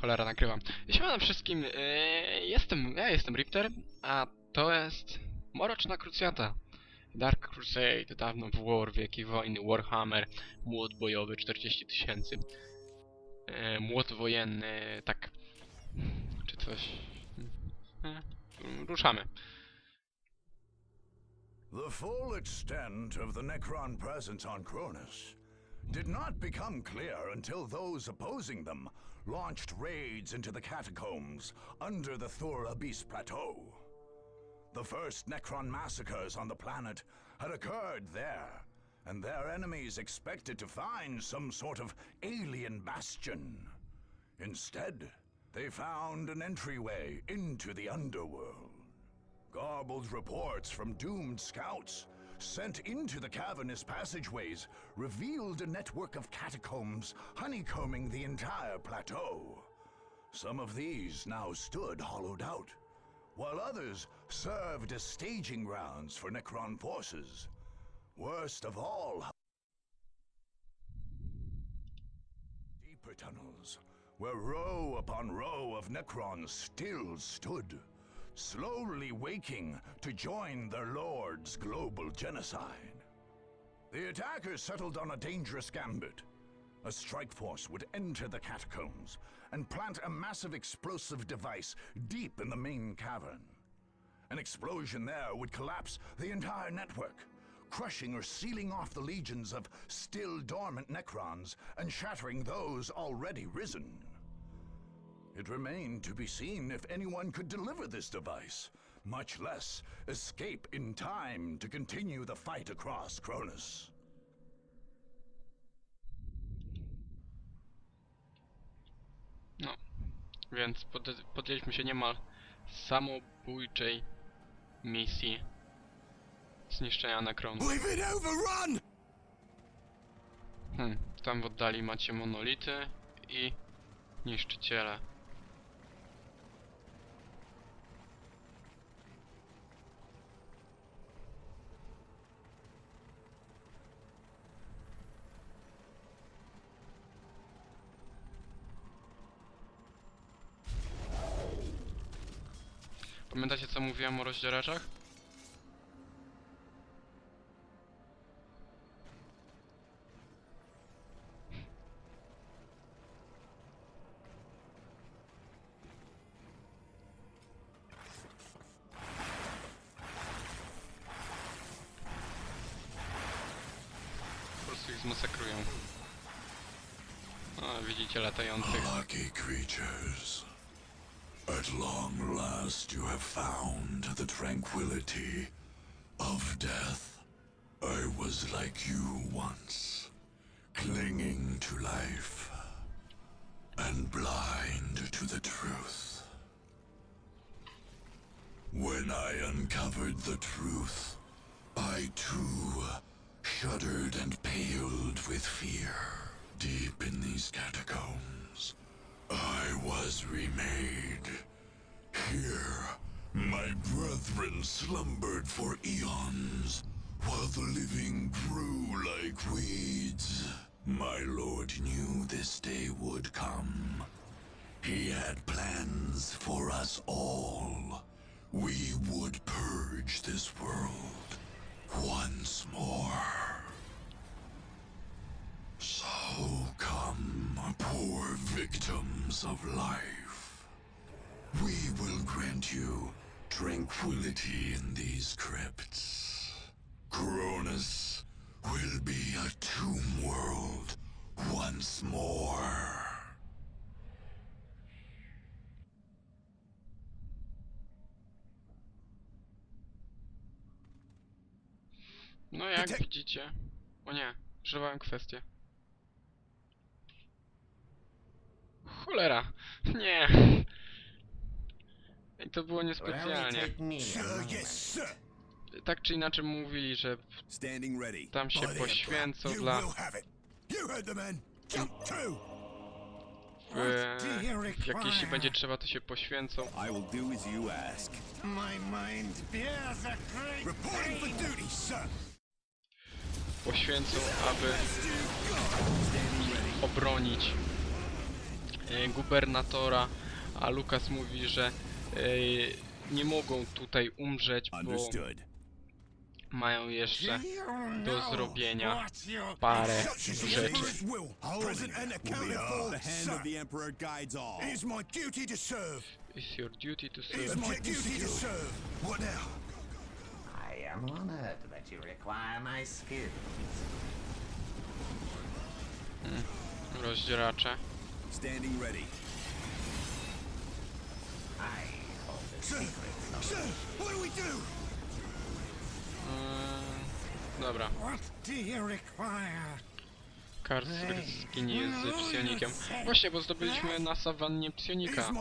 Cholera, nagrywam. Siemano wszystkim, yy, jestem, ja jestem Ripter, a to jest Mroczna Krucjata. Dark Crusade, dawno w War, Wieki Wojny, Warhammer, młot bojowy 40 tysięcy. Yy, młot wojenny, tak. Czy coś... E, ruszamy. The full extent of the Necron presence on Cronus did not become clear until those opposing them launched raids into the catacombs under the Thur Abyss Plateau. The first Necron massacres on the planet had occurred there, and their enemies expected to find some sort of alien bastion. Instead, they found an entryway into the underworld. Garbled reports from doomed scouts sent into the cavernous passageways revealed a network of catacombs honeycombing the entire plateau. Some of these now stood hollowed out, while others served as staging grounds for Necron forces. Worst of all, deeper tunnels, where row upon row of Necrons still stood, slowly waking to join their lord's global genocide. The attackers settled on a dangerous gambit. A strike force would enter the catacombs and plant a massive explosive device deep in the main cavern. An explosion there would collapse the entire network, crushing or sealing off the legions of still dormant Necrons and shattering those already risen. It remained to be seen if anyone could deliver this device, much less escape in time to continue the fight across Cronus. No, więc pod, podjęliśmy się niemal samobójczej misji zniszczenia Necronu. We've been overrun! Hmm, tam w oddali macie monolity i niszczyciele. Pamiętacie co mówiłem o rozdzieraczach? Prostu ich zmasakrują. O, widzicie latających. Creatures. At long last you have found the tranquility of death. I was like you once, clinging to life and blind to the truth. When I uncovered the truth, I too shuddered and paled with fear. Deep in these catacombs, I was remade. Here, my brethren slumbered for eons, while the living grew like weeds. My lord knew this day would come. He had plans for us all. We would purge this world once more. So come, poor victims of life. We will grant you tranquility in these crypts. Cronus will be a tomb world once more. No jak Detek- widzicie... O nie, przerwałem kwestię. Cholera! Nie! I to było niespecjalnie. Tak czy inaczej mówili, że tam się poświęcą dla... You will have it. You heard the men. Jump through. e, jak jeśli będzie trzeba, to się poświęcą. I will do as you ask. My mind bears a great Reporting for pain. duty, sir. poświęcą, aby obronić gubernatora, a Lukas mówi, że e, nie mogą tutaj umrzeć, bo mają jeszcze Do zrobienia parę rzeczy. It's your duty to serve. my duty to serve. What now? I am honored that you require my skills. Rozdzieracze. Standing ready. I hold the Sir, what do we do? Eee, dobra. What do you require? Kart skini jest z psionikiem. Właśnie, bo zdobyliśmy na sawannie psionika,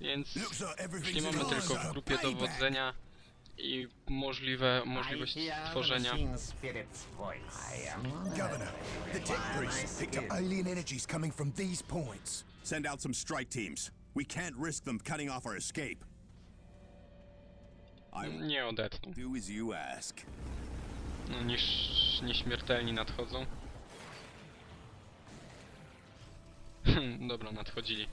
więc już nie mamy in tylko w grupie Payback. dowodzenia i możliwe, możliwość honored Governor, the tech require my priest picked up alien energies coming from these points. Send out some strike teams. We can't risk them cutting off our escape. Will nie odetną. do as you ask. No, niż nieśmiertelni nadchodzą. Dobra, nadchodzili.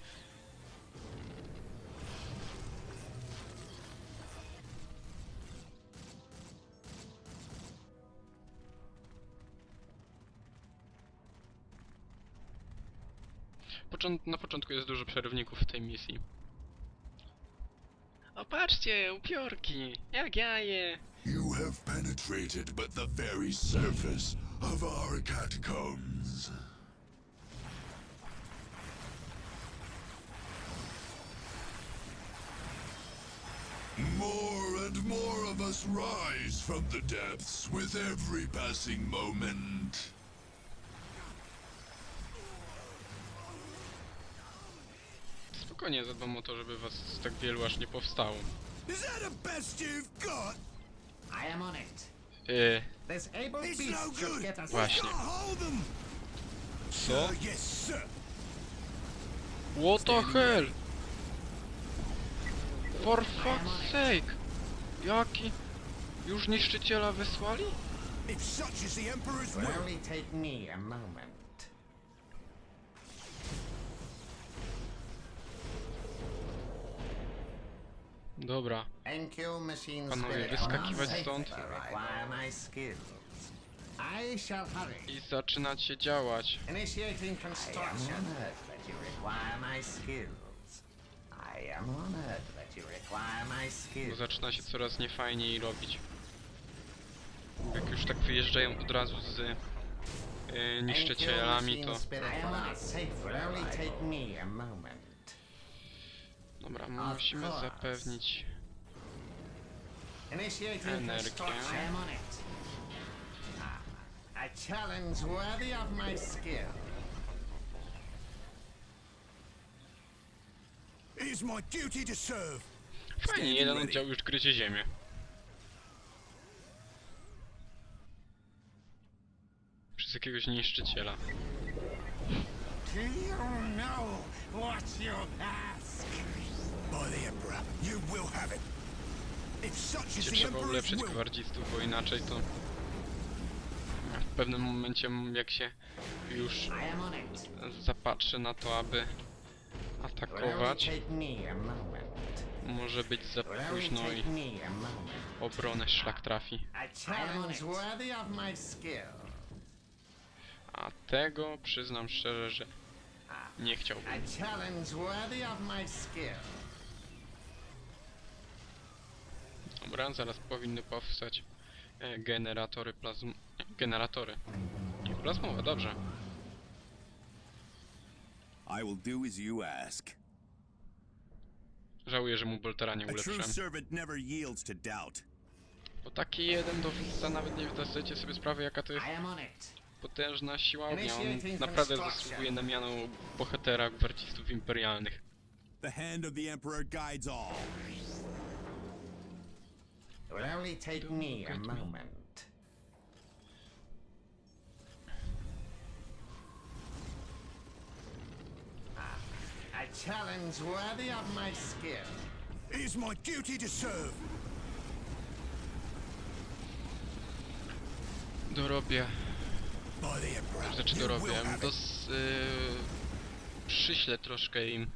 Począ na początku jest dużo przerywników w tej misji. O patrzcie, upiorki! Jak ja je! You have penetrated but the very surface of our catacombs. More and more of us rise from the depths with every passing moment. Spokojnie zadbam o to, żeby was tak wielu aż nie powstało. Is that the best you've got? I am on it. Yy, This able It's beast no should good. get us Właśnie. Can't hold them. co? Uh, yes, sir. What the hell? For fuck's sake! Jaki? Już niszczyciela wysłali? If such is the Emperor's Will will, only take me a moment. Dobra, Thank you, machine Panowie, wyskakiwać stąd. I i zaczynacie działać. Initiating construction. Bo zaczyna się coraz niefajniej robić. Jak już tak wyjeżdżają od razu z yy, niszczycielami, to... I am on it. Safe will only take me a moment. Dobra, musimy zapewnić... Energię. a challenge worthy of my skill. it is my duty to serve. Fajnie, jeden oddział już gryzie ziemię. Przez jakiegoś niszczyciela. Do you know what you ask? Gdzie trzeba ulepszyć will, gwardzistów, bo inaczej to... W pewnym momencie, jak się już zapatrzy na to, aby atakować, może być za późno i obronę szlak trafi. A challenge worthy of my skill. A tego przyznam szczerze, że nie chciałbym. A challenge worthy of my skill. Dobra, zaraz powinny powstać e, generatory plazm... generatory. Nie, plazmowe, dobrze. I will do as you ask. Żałuję, że mu Boltera nie ulepszyłem. Bo taki jeden dowódca nawet nie zdajecie sobie sprawy, jaka to jest potężna siła ognia. On naprawdę zasługuje na miano bohatera gwardzistów imperialnych. The hand of the Emperor guides all. It will only take me a moment. challenge worthy of my skill. It is my duty to serve. Dorobię. Znaczy dorobię. Dos... Yy, przyślę troszkę im,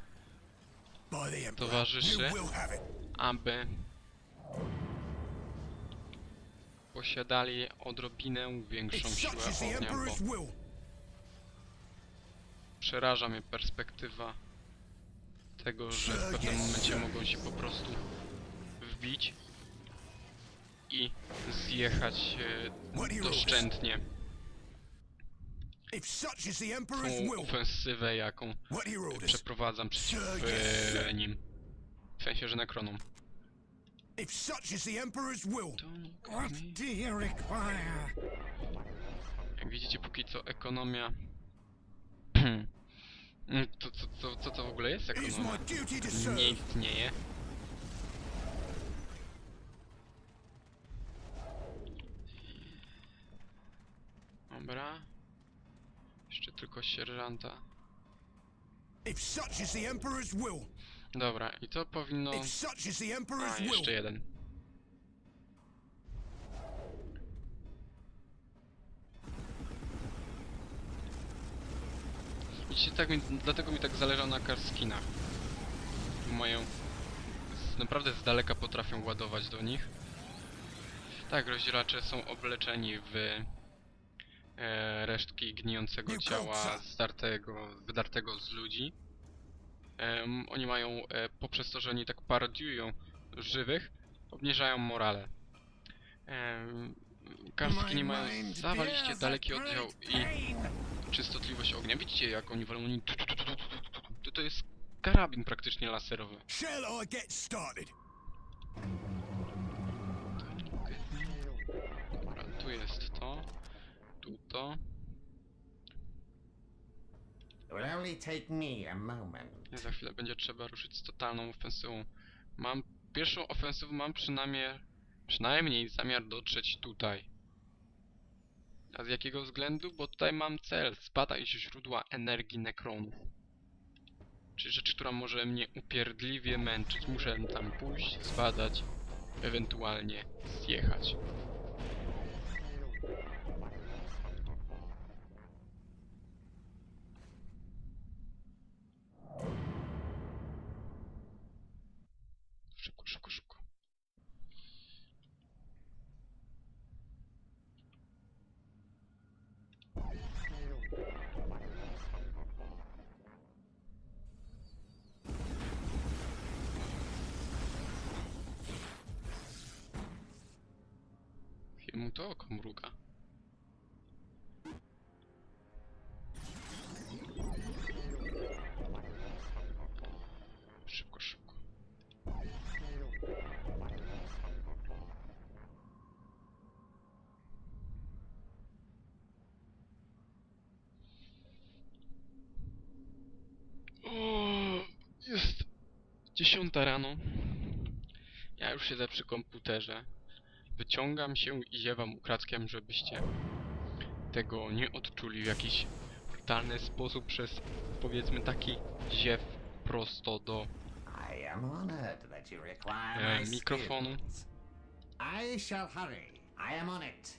towarzyszy. You will have it. aby posiadali odrobinę większą siłę ognia, bo przeraża mnie perspektywa tego, że w pewnym momencie mogą się po prostu wbić i zjechać e, doszczętnie. Tą ofensywę, jaką przeprowadzam przeciw e, nim. W sensie, że Nekronom. If such is the Emperor's will. What do you require? Jak widzicie, póki co ekonomia... Mm, to, co, co, co to w ogóle jest ekonomia? Nie istnieje. Dobra. Jeszcze tylko sierżanta. If such is the Emperor's will. Dobra, i to powinno... A, jeszcze jeden. Widzicie, tak mi, dlatego mi tak zależało na karskinach. Mają... z- Naprawdę z daleka potrafią ładować do nich. Tak, rozdzielacze są obleczeni w e, resztki gnijącego ciała zdartego, wydartego z ludzi. Em, oni mają, e, poprzez to, że oni tak parodiują żywych, obniżają morale. Em, Karski nie mają zawaliście daleki oddział i częstotliwość ognia. Widzicie jak oni walą, oni to, to jest karabin praktycznie laserowy. Started? Dobra, tu jest to, tu to. Only take me a moment. I za chwilę będzie trzeba ruszyć z totalną ofensywą. Mam, pierwszą ofensywą mam przynajmniej, przynajmniej zamiar dotrzeć tutaj. A z jakiego względu? Bo tutaj mam cel, zbadać źródła energii nekronów. Czyli rzecz, która może mnie upierdliwie męczyć. Muszę tam pójść, zbadać, ewentualnie zjechać. Szybko, szybko, szybko. Jemu to oko mruga. Szybko, szybko. O, jest dziesiąta rano. Ja już siedzę przy komputerze. Wyciągam się i ziewam ukradkiem, żebyście tego nie odczuli w jakiś brutalny sposób przez powiedzmy taki ziew prosto do e, mikrofonu. I shall hurry. I am on it.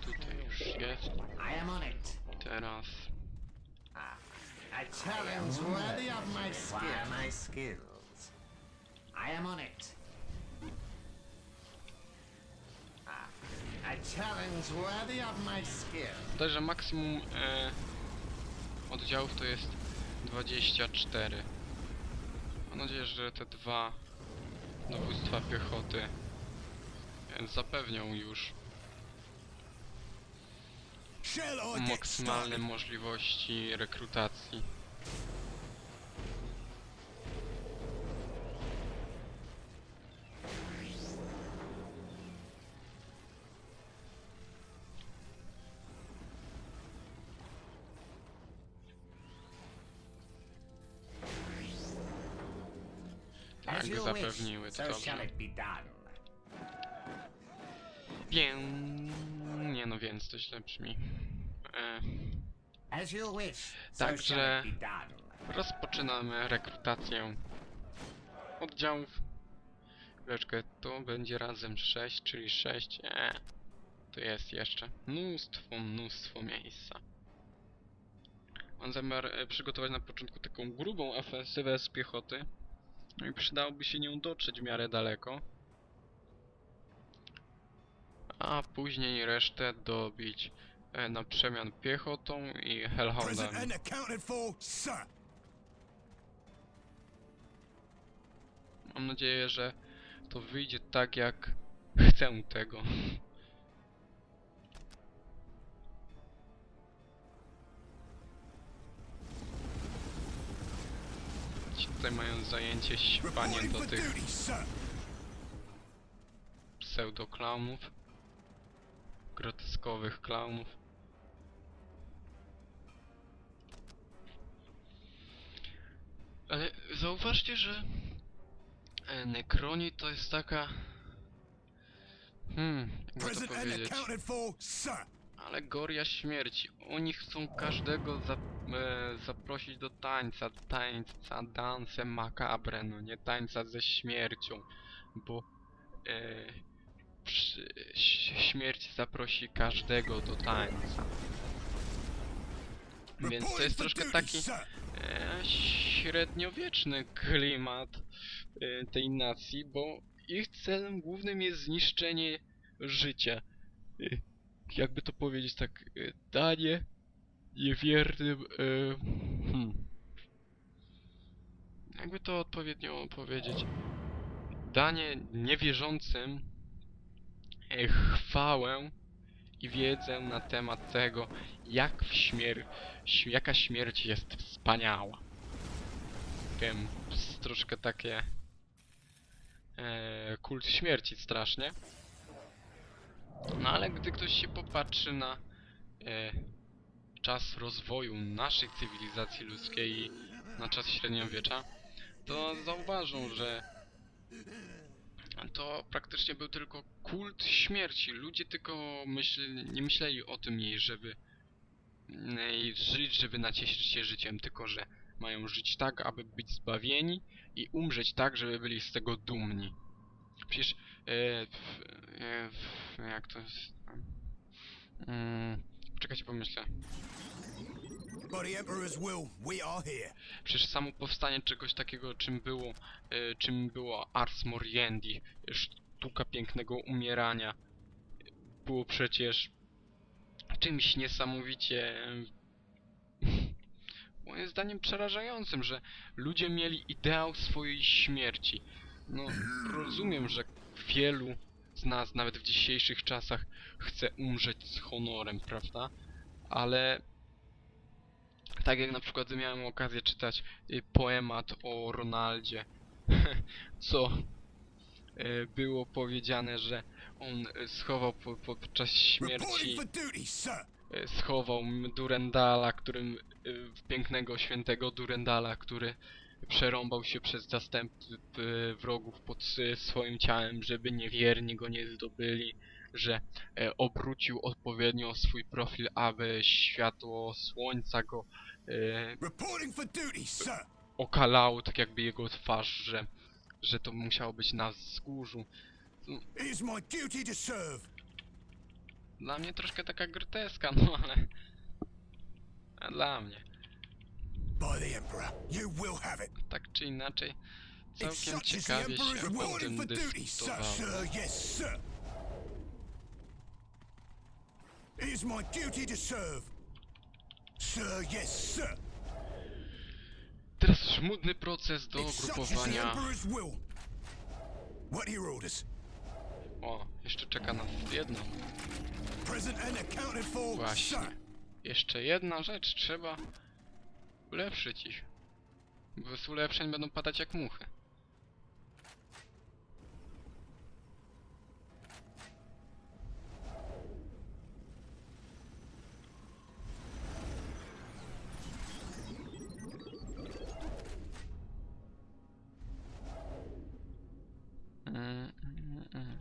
Tutaj już jest. I am on it. Teraz Ah, a challenge worthy of my skill. my skills. I am on it. Ah, Tutaj, że maksimum e, oddziałów to jest 24. Mam nadzieję, że te dwa dowództwa piechoty e, zapewnią już maksymalne możliwości rekrutacji. Zapewniły to so shall it be done. Pię... Nie no, więc to źle brzmi. E, As you wish, so Także-. Rozpoczynamy rekrutację oddziałów. Chwileczkę, to będzie razem 6, czyli 6. Eee, to jest jeszcze mnóstwo, mnóstwo miejsca. Mam zamiar e, przygotować na początku taką grubą ofensywę z piechoty. No i przydałoby się nią dotrzeć w miarę daleko. A później resztę dobić e, na przemian piechotą i sir. Mam nadzieję, że to wyjdzie tak jak chcę tego. Tutaj mają zajęcie Reporting do tych pseudoklaunów. Groteskowych klaunów. Ale zauważcie, że e, Necroni to jest taka... Hmm, jakby to powiedzieć... sir. Alegoria śmierci. Oni chcą każdego za, e, zaprosić do tańca. Tańca, dance macabre, no nie tańca ze śmiercią. Bo e, przy, śmierć zaprosi każdego do tańca. Więc to jest troszkę taki e, średniowieczny klimat e, tej nacji, bo ich celem głównym jest zniszczenie życia. E, jakby to powiedzieć tak, e, danie niewiernym, e, hmm. jakby to odpowiednio powiedzieć, danie niewierzącym e, chwałę i wiedzę na temat tego, jak śmier jaka śmierć jest wspaniała. Wiem, troszkę takie e, kult śmierci strasznie. No ale gdy ktoś się popatrzy na e, czas rozwoju naszej cywilizacji ludzkiej na czas średniowiecza, to zauważą, że to praktycznie był tylko kult śmierci. Ludzie tylko myśl, nie myśleli o tym jej, żeby i żyć, żeby nacieszyć się życiem, tylko że mają żyć tak, aby być zbawieni i umrzeć tak, żeby byli z tego dumni. Przecież, e, f, e, f, jak to jest... Mm, czekajcie, pomyślę. By the Emperor's will, we are here. Przecież samo powstanie czegoś takiego, czym było, e, czym było Ars Moriendi, sztuka pięknego umierania, było przecież czymś niesamowicie, moim zdaniem przerażającym, że ludzie mieli ideał swojej śmierci. No, rozumiem, że wielu z nas, nawet w dzisiejszych czasach, chce umrzeć z honorem, prawda? Ale tak jak na przykład miałem okazję czytać y, poemat o Ronaldzie, co y, było powiedziane, że on y, schował po, podczas śmierci, schował Durendala, którym, pięknego świętego Durendala, który przerąbał się przez zastępy y, wrogów pod y, swoim ciałem, żeby niewierni go nie zdobyli, że e, obrócił odpowiednio swój profil, aby światło słońca go e, okalało, tak jakby jego twarz, że, że to musiało być na wzgórzu. Serve. Dla mnie troszkę taka groteska, no ale... A dla mnie, By the Emperor, you will have it. Tak czy inaczej, całkiem ciekawie się o tym dyskutowało. It is my duty to serve. Sir, yes, sir. Teraz żmudny proces do grupowania... What are your orders? O, jeszcze czeka nas for, Właśnie. Jeszcze jedna rzecz, trzeba ulepszyć ich. Bo z ulepszeń będą padać jak muchy. Mm, mm, mm.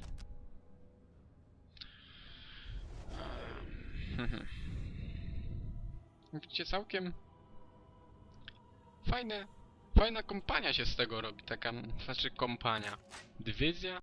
Widzicie, całkiem fajne, fajna kompania się z tego robi, taka, znaczy kompania. Dywizja?